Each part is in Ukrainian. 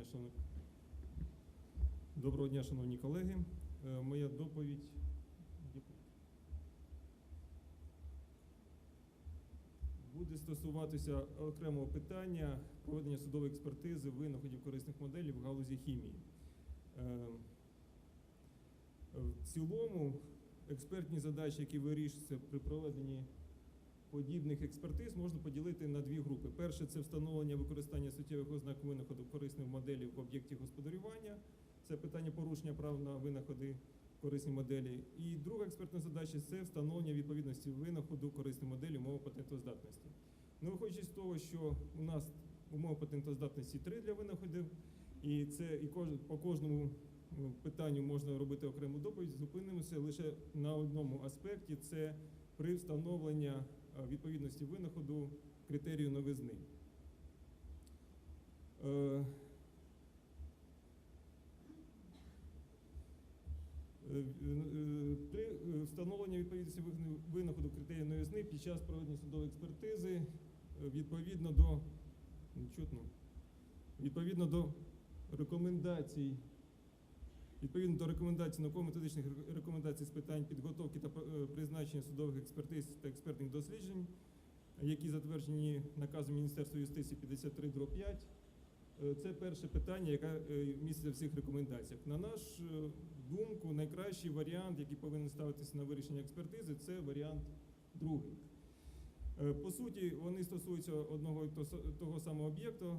дня, шановні. Доброго дня, шановні колеги. Е, Моя доповідь. Буде стосуватися окремого питання проведення судової експертизи винаходів корисних моделей в галузі хімії. Е, В цілому експертні задачі, які вирішуються при проведенні подібних експертиз, можна поділити на дві групи. Перше це встановлення використання суттєвих ознак винаходу корисних моделей в об'єкті господарювання. Це питання порушення прав на винаходи корисні моделі. І друга експертна задача це встановлення відповідності винаходу корисної моделі умови патентоздатності. Ну, виходячи з того, що у нас умови патентоздатності три для винаходів, і це і кож, по кожному е, питанню можна робити окрему доповідь, зупинимося лише на одному аспекті це при встановленні відповідності винаходу критерію новизни. Е, Е, е, При е, встановленні відповідності винаходу критерію новизни під час проведення судової експертизи е, відповідно до чутно, відповідно до рекомендацій, відповідно до рекомендацій науково-методичних рекомендацій з питань підготовки та е, призначення судових експертиз та експертних досліджень, які затверджені наказом Міністерства юстиції 53 5 Е, Це перше питання, яке е, міститься в цих рекомендаціях. На нашу думку, найкращий варіант, який повинен ставитися на вирішення експертизи, це варіант другий. По суті, вони стосуються одного і того самого об'єкту,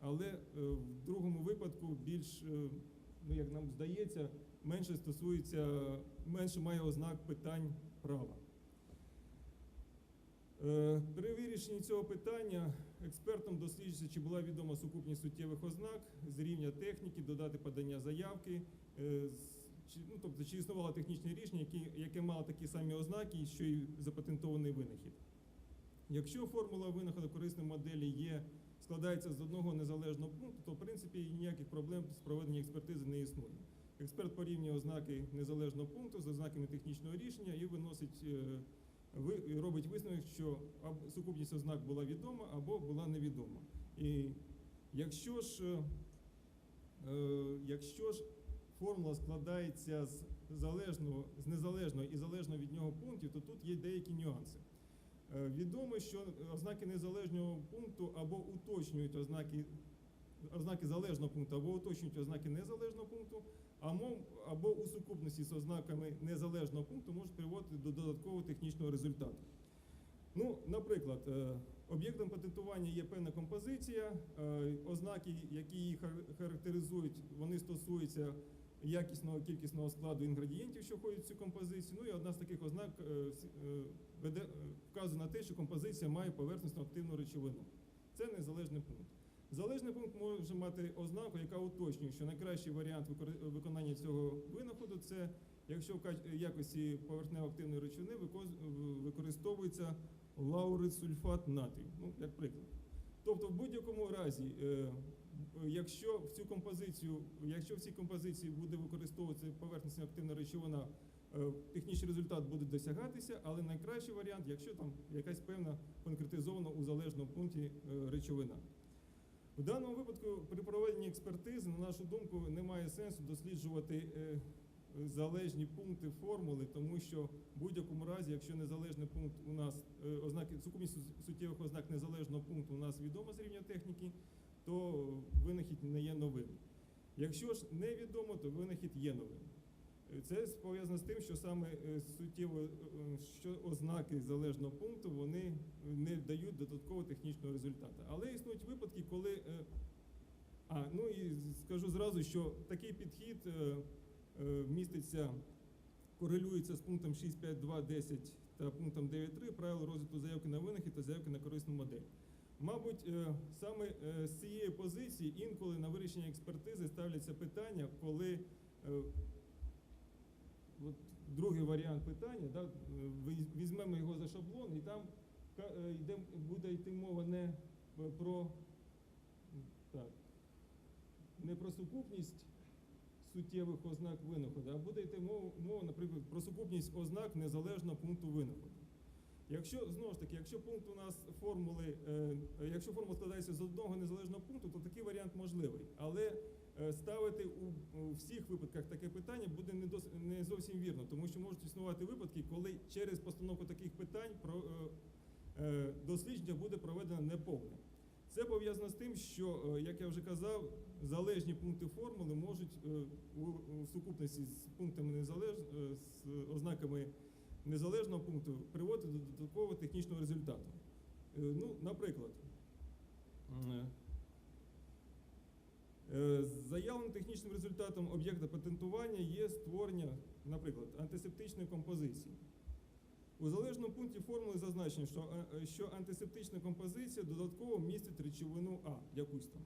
але в другому випадку більш, ну як нам здається, менше стосується, менше має ознак питань права. Е, При вирішенні цього питання експертам досліджується, чи була відома сукупність суттєвих ознак з рівня техніки, додати подання заявки, е, ну, тобто, чи існувало технічне рішення, яке, мало такі самі ознаки, що і запатентований винахід. Якщо формула винаходу корисної моделі є, складається з одного незалежного пункту, то в принципі ніяких проблем з проведенням експертизи не існує. Експерт порівнює ознаки незалежного пункту з ознаками технічного рішення і виносить е, робить висновок, що сукупність ознак була відома або була невідома. І якщо ж, е, е, якщо ж формула складається з залежного, з незалежного і залежного від нього пунктів, то тут є деякі нюанси. Е, Відомо, що ознаки незалежного пункту або уточнюють ознаки, ознаки залежного пункту, або уточнюють ознаки незалежного пункту, або, або у сукупності з ознаками незалежного пункту можуть приводити до додаткового технічного результату. Ну, наприклад, е, об'єктом патентування є певна композиція, е, ознаки, які її хар- характеризують, вони стосуються якісного кількісного складу інгредієнтів, що входять в цю композицію. Ну і одна з таких ознак е, е, веде, е, вказує на те, що композиція має поверхностно активну речовину. Це незалежний пункт. Залежний пункт може мати ознаку, яка уточнює, що найкращий варіант виконання цього винаходу це якщо в якості поверхнево-активної речовини використовується лаурицульфат натрію, ну, як приклад. Тобто, в будь-якому разі, якщо в цю композицію, якщо в цій композиції буде використовуватися поверхностно активна речовина, е, технічний результат буде досягатися, але найкращий варіант, якщо там якась певна конкретизована у залежному пункті е, речовина. У даному випадку при проведенні експертизи, на нашу думку, немає сенсу досліджувати е, залежні пункти формули, тому що в будь-якому разі, якщо незалежний пункт у нас ознаки сукупність суттєвих ознак незалежного пункту у нас відома з рівня техніки, то винахід не є новим. Якщо ж невідомо, то винахід є новим. Це пов'язано з тим, що саме е, суттєво е, що ознаки залежного пункту вони не дають додаткового технічного результату. Але існують випадки, коли е, а ну і скажу зразу, що такий підхід міститься, корелюється з пунктом 6.5.2.10 та пунктом 9.3 правил розвитку заявки на винахід та заявки на корисну модель. Мабуть, е, саме е, з цієї позиції інколи на вирішення експертизи ставляться питання, коли е, от другий варіант питання, да, візьмемо його за шаблон, і там йде, буде йти мова не про так, не про сукупність суттєвих ознак винаходу, а буде йти мова, мова, наприклад, про сукупність ознак незалежного пункту винаходу. Якщо знову ж таки, якщо пункт у нас формули, е, якщо формула складається з одного незалежного пункту, то такий варіант можливий. Але е, ставити у, всіх випадках таке питання буде не, дос, не зовсім вірно, тому що можуть існувати випадки, коли через постановку таких питань про, е, дослідження буде проведено неповне. Це пов'язано з тим, що, як я вже казав, залежні пункти формули можуть у, сукупності з пунктами незалеж... з ознаками незалежного пункту приводити до додаткового технічного результату. Е, Ну, наприклад, е, е, заявленим технічним результатом об'єкта патентування є створення, наприклад, антисептичної композиції. У залежному пункті формули зазначено, що, що антисептична композиція додатково містить речовину А, якусь там,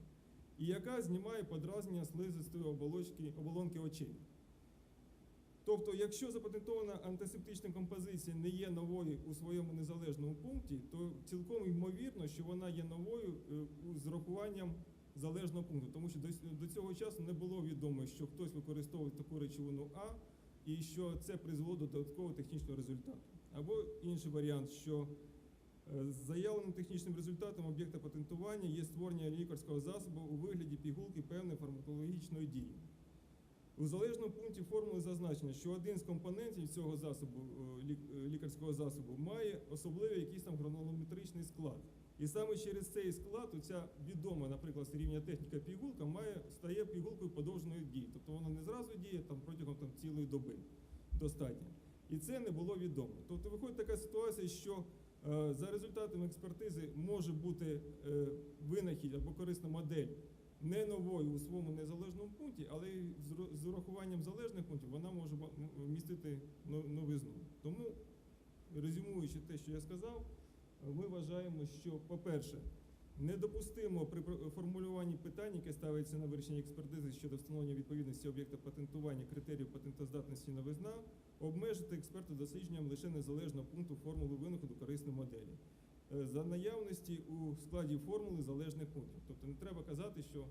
і яка знімає подразнення слизистої оболочки, оболонки очей. Тобто, якщо запатентована антисептична композиція не є новою у своєму незалежному пункті, то цілком ймовірно, що вона є новою е, з урахуванням залежного пункту, тому що до, цього часу не було відомо, що хтось використовує таку речовину А, і що це призвело до додаткового технічного результату. Або інший варіант, що е, заявленим технічним результатом об'єкта патентування є створення лікарського засобу у вигляді пігулки певної фармакологічної дії. У залежному пункті формули зазначено, що один з компонентів цього засобу, е, е, лікарського засобу, має особливий якийсь там хронометричний склад. І саме через цей склад оця відома, наприклад, середня техніка пігулка має стає пігулкою подовженої дії. Тобто вона не зразу діє там протягом там, цілої доби достатньо. І це не було відомо. Тобто виходить така ситуація, що е, за результатами експертизи може бути е, винахід або корисна модель не новою у своєму незалежному пункті, але з урахуванням залежних пунктів вона може ба- м- містити новизну. Тому, резюмуючи те, що я сказав, ми вважаємо, що, по-перше, недопустимо при формулюванні питань, яке ставиться на вирішення експертизи щодо встановлення відповідності об'єкта патентування критерію патентоздатності новизна, обмежити експерта дослідженням лише незалежного пункту формули винаходу корисної моделі за наявності у складі формули залежних пунктів. Тобто не треба казати, що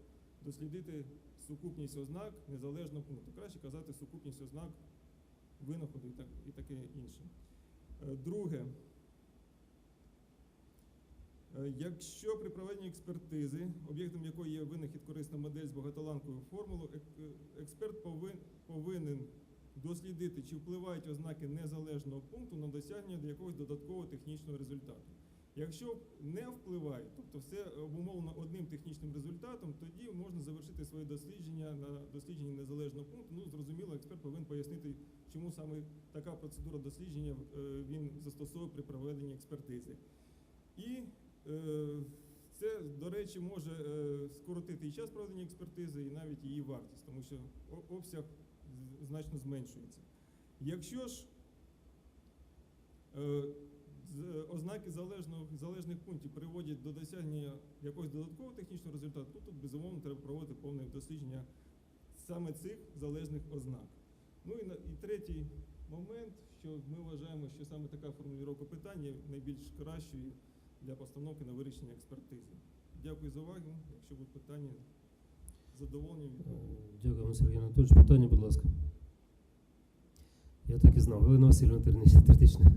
дослідити сукупність ознак незалежного пункту. Краще казати сукупність ознак винаходу і, так, і таке інше. Е, Друге. Е, Якщо при проведенні експертизи, об'єктом якої є винахід корисна модель з багатоланковою формулою, е, експерт повин- повинен дослідити, чи впливають ознаки незалежного пункту на досягнення якогось додаткового технічного результату. Якщо не впливає, тобто все обумовлено одним технічним результатом, тоді можна завершити своє дослідження на дослідженні незалежного пункту. Ну, зрозуміло, експерт повинен пояснити, чому саме така процедура дослідження е, він застосовує при проведенні експертизи. І е, це, до речі, може е, скоротити і час проведення експертизи, і навіть її вартість, тому що обсяг значно зменшується. Якщо ж ознаки залежного, залежних пунктів приводять до досягнення якогось додаткового технічного результату, то тут безумовно треба проводити повне дослідження саме цих залежних ознак. Ну і, і третій момент, що ми вважаємо, що саме така формулювання питання є найбільш кращою для постановки на вирішення експертизи. Дякую за увагу. Якщо будуть питання, задоволені відповім. Дякуємо, Сергій Анатольович. Питання, будь ласка. Я так і знав. Галина Васильівна Тернич- Тертична.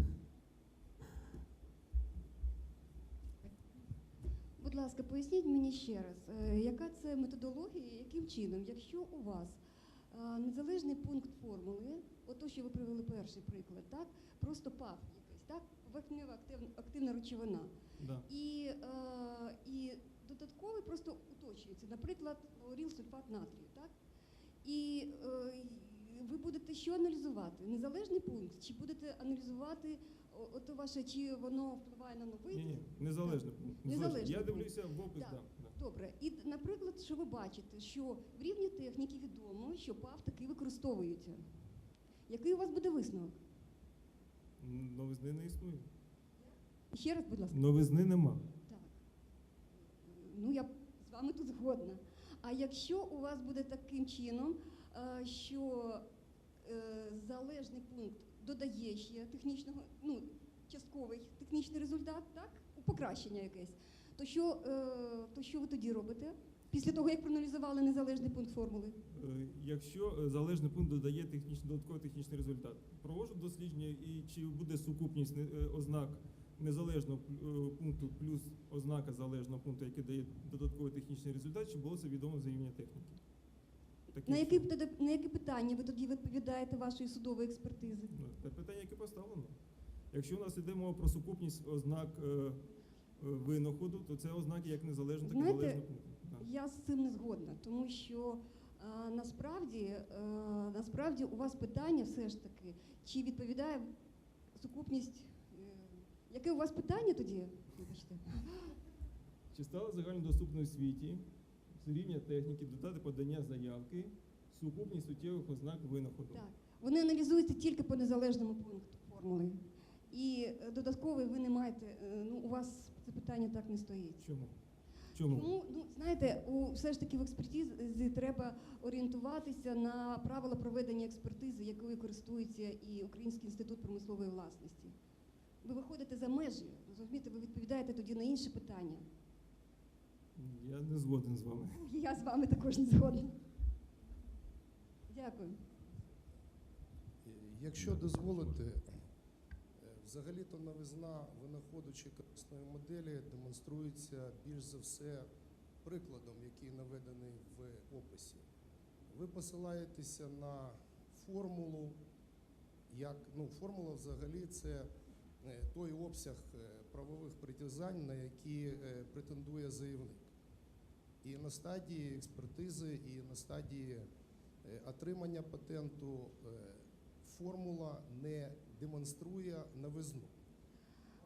Будь ласка, поясніть мені ще раз, е, яка це методологія, і яким чином, якщо у вас е, незалежний пункт формули, ото що ви привели перший приклад, так, просто ПАФ якийсь, так, поверхнева активна, активна речовина, Да. і, е, і додатковий просто уточнюється, наприклад, лауріл сульфат натрію, так? І будете що аналізувати? Незалежний пункт? Чи будете аналізувати ото ваше, чи воно впливає на новий? Ні, ні, незалежно. Незалежний Я пункт. дивлюся в опис, Так. да, да. Добре, і наприклад, що ви бачите, що в рівні техніки відомо, що ПАВ таки використовується. Який у вас буде висновок? Новизни не існує. Ще раз, будь ласка. Новизни нема. Так. Ну, я з вами тут згодна. А якщо у вас буде таким чином, е, що залежний пункт додає ще технічного, ну, частковий технічний результат, так? Покращення якесь, то що, е, то що ви тоді робите? Після того, як проаналізували незалежний пункт формули? Е, Якщо е, залежний пункт додає технічний, додатковий технічний результат, проводжу дослідження і чи буде сукупність е, ознак незалежного е, пункту плюс ознака залежного пункту, який дає додатковий технічний результат, чи було це відомо за рівня техніки. Таким На які, на які питання ви тоді відповідаєте вашої судової експертизи? Ну, Те питання, яке поставлено. Якщо у нас йде мова про сукупність ознак е, е, винаходу, то це ознаки як незалежно, так і Знаєте, залежно. Так. Я з цим не згодна, тому що а, насправді, е, насправді у вас питання все ж таки, чи відповідає сукупність. е, Яке у вас питання тоді? Вибачте. Чи стало загальнодоступною в світі рівня техніки додати подання заявки сукупність суттєвих ознак винаходу? Так. Вони аналізуються тільки по незалежному пункту формули. І е, додатковий ви не маєте, е, ну у вас це питання так не стоїть. Чому? Чому? Тому, ну знаєте, у все ж таки в експертизі треба орієнтуватися на правила проведення експертизи, якою користується і Український інститут промислової власності. Ви виходите за межі, розумієте, ви відповідаєте тоді на інші питання. Я не згоден з вами. Я з вами також не згодна. Дякую. Якщо дозволите, е, взагалі-то новизна винаходячи корисної моделі демонструється більш за все прикладом, який наведений в описі. Ви посилаєтеся на формулу, як ну, формула взагалі це е, той обсяг е, правових притязань, на які е, претендує заявник. На стадії експертизи, і на стадії е, отримання патенту е, формула не демонструє новизну.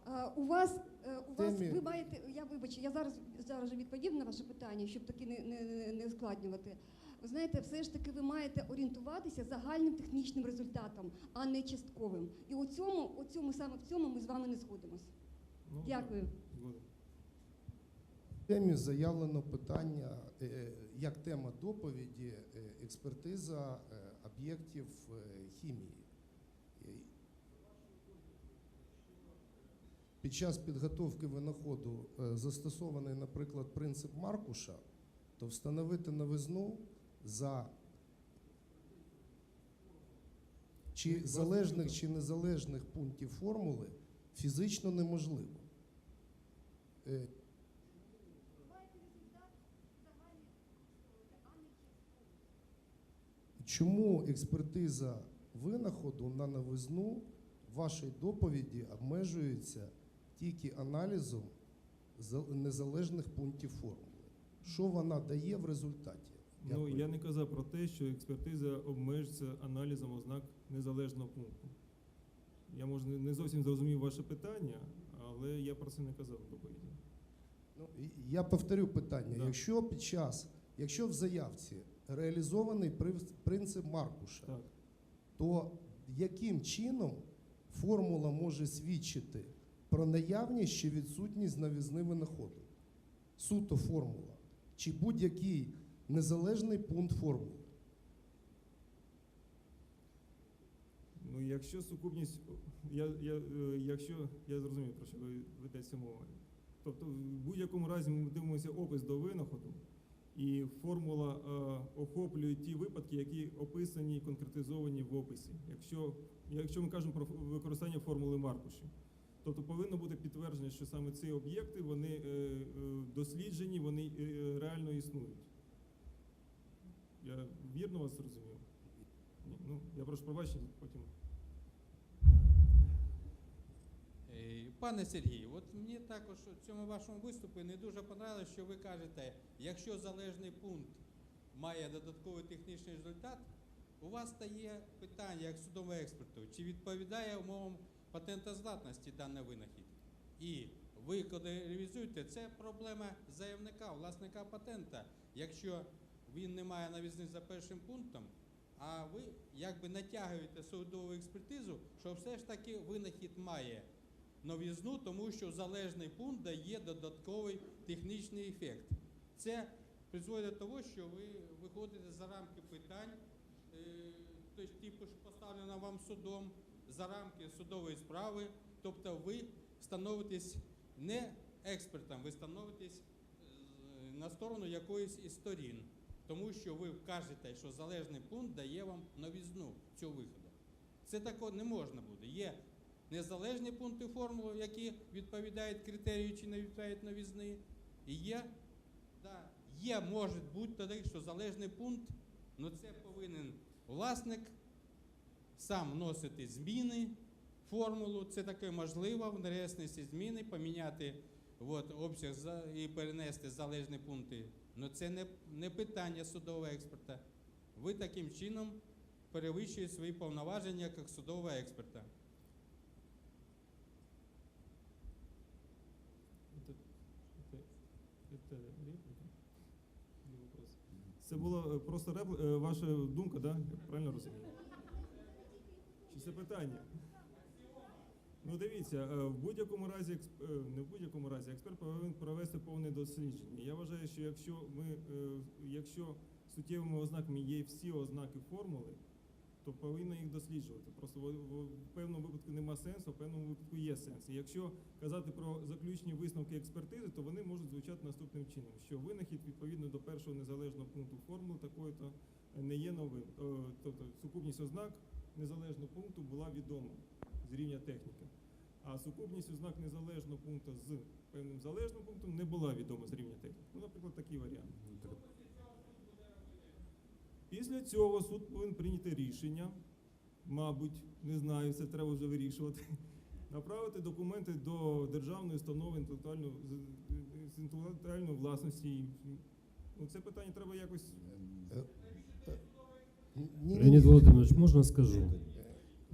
А, у вас, е, у вас Темі- ви маєте, я вибачу, я зараз зараз же відповів на ваше питання, щоб таки не, не, не- ускладнювати. Ви знаєте, все ж таки ви маєте орієнтуватися загальним технічним результатом, а не частковим. І у цьому, у цьому саме в цьому ми з вами не згодимося. Ну, Дякую. Темі заявлено питання е, як тема доповіді е, експертиза е, об'єктів хімії. Під час підготовки винаходу застосований, наприклад, принцип Маркуша, то встановити новизну за чи залежних чи незалежних пунктів формули фізично неможливо. Е, Чому експертиза винаходу на новизну в вашій доповіді обмежується тільки аналізом незалежних пунктів формули? Що вона дає в результаті? Ну, Дякую. я не казав про те, що експертиза обмежиться аналізом ознак незалежного пункту. Я, може, не- не зовсім зрозумів ваше питання, але я про це не казав в доповіді. Ну, я повторю питання. Да. Якщо під час, якщо в заявці реалізований принцип Маркуша, Так. то яким чином формула може свідчити про наявність чи відсутність новізни винаходу? Суто формула. Чи будь-який незалежний пункт формули? Ну, якщо сукупність, я, я, е, якщо я зрозумів, про що ви ведеться мова. Тобто, в будь-якому разі ми дивимося опис до винаходу, і формула е, охоплює ті випадки, які описані і конкретизовані в описі. Якщо, якщо ми кажемо про використання формули Маркуші, тобто повинно бути підтвердження, що саме ці об'єкти вони е, е, досліджені, вони е, реально існують. Я вірно вас зрозумів? Ні, ну я прошу пробачення, потім. Е, Пане Сергій, от мені також у цьому вашому виступі не дуже понравилось, що ви кажете, якщо залежний пункт має додатковий технічний результат, у вас стає питання як судового експерту, чи відповідає умовам патентоздатності даний винахід. І ви, коли ревізуєте, це проблема заявника, власника патента. Якщо він не має навізни за першим пунктом, а ви якби натягуєте судову експертизу, що все ж таки винахід має новізну, тому що залежний пункт дає додатковий технічний ефект. Це призводить до того, що ви виходите за рамки питань, е, тобто типу ж поставлено вам судом, за рамки судової справи. Тобто ви становитесь не експертом, ви становитесь е, на сторону якоїсь із сторін, тому що ви кажете, що залежний пункт дає вам новізну цього виходу. Це такого не можна буде. Є незалежні пункти формули, які відповідають критерію чи не відповідають новізни. І є, да, є, може бути тоді, що залежний пункт, ну це повинен власник сам вносити зміни в формулу. Це таке можливо, внести ці зміни, поміняти от, обсяг і перенести залежні пункти. Ну це не, не питання судового експерта. Ви таким чином перевищуєте свої повноваження як судового експерта. Це була е, просто репли- е, ваша думка, да? Я правильно розумію? Чи це питання? Ну дивіться, е, в будь-якому разі, експ- не в будь-якому разі, експерт повинен провести повне дослідження. Я вважаю, що якщо ми, якщо суттєвими ознаками є всі ознаки формули, то повинно їх досліджувати. Просто в, певному випадку нема сенсу, в певному випадку є сенс. І якщо казати про заключні висновки експертизи, то вони можуть звучати наступним чином: що винахід відповідно до першого незалежного пункту формули такої то не є новим. Е, Тобто сукупність ознак незалежного пункту була відома з рівня техніки. А сукупність ознак незалежного пункту з певним залежним пунктом не була відома з рівня техніки. Ну, наприклад, такий варіант. Після цього суд повинен прийняти рішення, мабуть, не знаю, це треба вже вирішувати. Направити документи до державної установи інтелектуальної, власності. Ну, це питання треба якось. Ні- ні- Леонід Володимирович, можна скажу?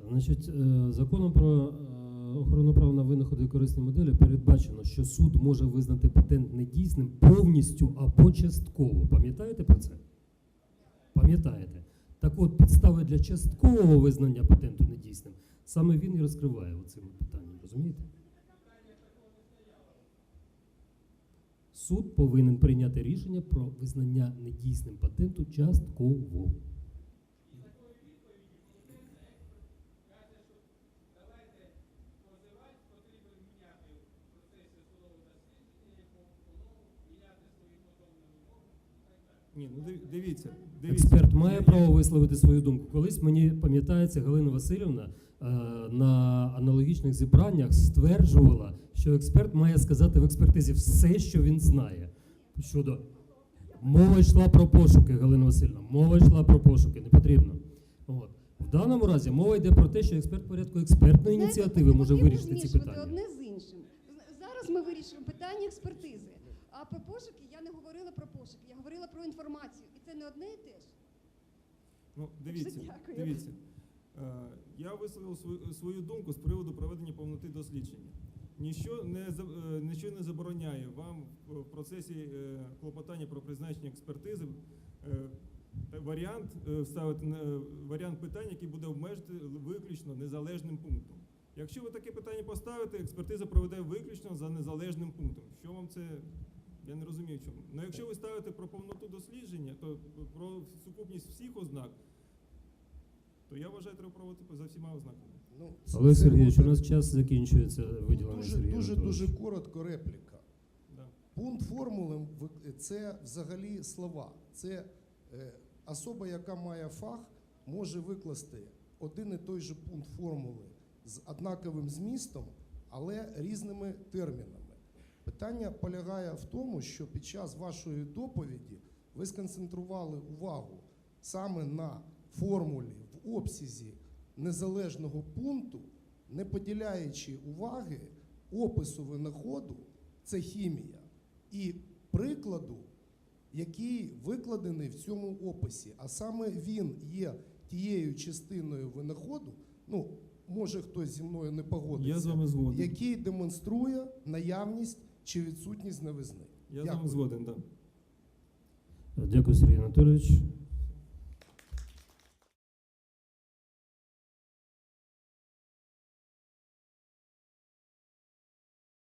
Значить, е, законом про е, охорону прав на винаходи і корисні моделі передбачено, що суд може визнати патент недійсним повністю або частково. Пам'ятаєте про це? Пам'ятаєте? Так от, підстави для часткового визнання патенту недійсним саме він і розкриває оцим питанням, розумієте? Суд повинен прийняти рішення про визнання недійсним патенту частково. Ні, ну дивіться, дивіться. Експерт має право висловити свою думку. Колись мені пам'ятається Галина Васильівна е, на аналогічних зібраннях стверджувала, що експерт має сказати в експертизі все, що він знає. Щодо мова йшла про пошуки, Галина Васильівна. Мова йшла про пошуки, не потрібно. От. В даному разі мова йде про те, що експерт порядку експертної ініціативи може вирішити ці питання. одне з іншим. Зараз ми вирішуємо питання експертизи. А про пошуки я не говорила про пошуки, я говорила про інформацію. І це не одне і те ж. Ну, дивіться, дякую. дивіться. Е, я висловив свою, свою думку з приводу проведення повноти дослідження. Ніщо не, е, не забороняє вам в процесі е, клопотання про призначення експертизи е, варіант е, вставити е, варіант питання, який буде обмежити виключно незалежним пунктом. Якщо ви таке питання поставите, експертиза проведе виключно за незалежним пунктом. Що вам це? Я не розумію, чому. Ну, якщо ви ставите про повноту дослідження, то про сукупність всіх ознак, то я вважаю, треба проводити за всіма ознаками. ну, це Сергійович, у нас час закінчується виділений дуже, Сергій дуже, дуже коротко репліка. Да. Пункт формули це взагалі слова. Це е, особа, яка має фах, може викласти один і той же пункт формули з однаковим змістом, але різними термінами. Питання полягає в тому, що під час вашої доповіді ви сконцентрували увагу саме на формулі в обсязі незалежного пункту, не поділяючи уваги опису винаходу, це хімія, і прикладу, який викладений в цьому описі, а саме він є тією частиною винаходу, ну, може хтось зі мною не погодиться, Я з вами який демонструє наявність чи відсутність новизни. Я з вами згоден, так. Да. Дякую, Сергій Анатолійович.